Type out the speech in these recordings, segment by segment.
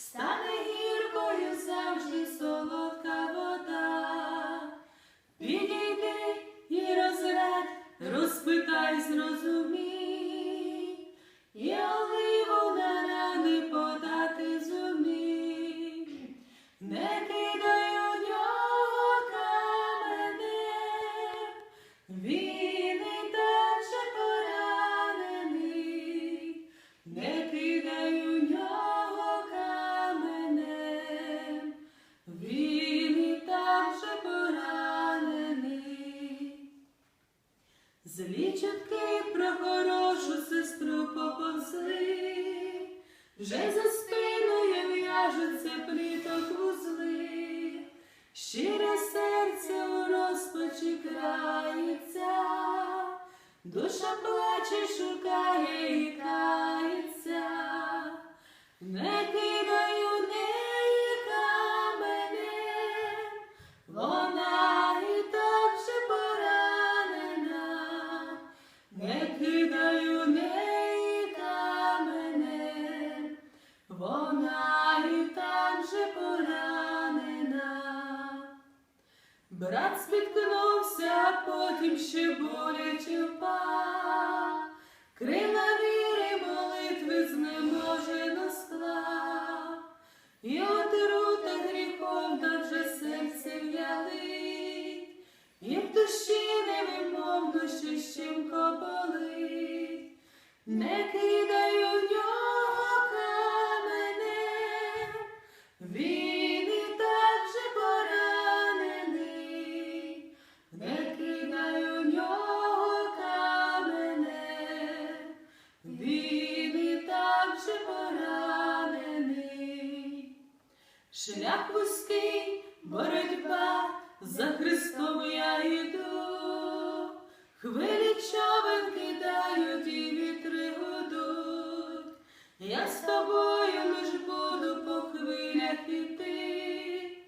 стане гіркою завжди солодка вода. Підійди і розрадь, розпитай, зрозумій, Злі чутки про хорошу сестру поповзли, вже за спиною в'яжуться пліток вузли, щире серце у розпачі крається, душа плаче, шукає і кається, Брат спіткнувся, потім ще боляче впав, крила віри молитви знеможено склав, і отрута гріховна вже серце в'ялить, і в душі невимовно ще щемко болить, не кидаю. шлях вузький, боротьба за Христом я йду, хвилі човен кидають і вітри гудуть. Я з тобою лиш буду по хвилях іти.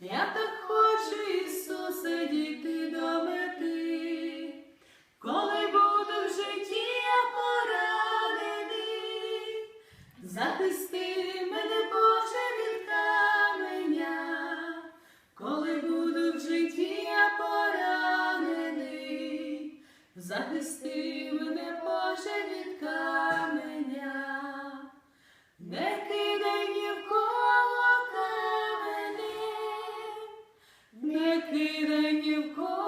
Я так хочу, Ісусе, дійти до мети, коли буду в житті я поранений, захисти. Збережи мене, Боже, від не кидай ні в кого камені, не кидай ні в кого.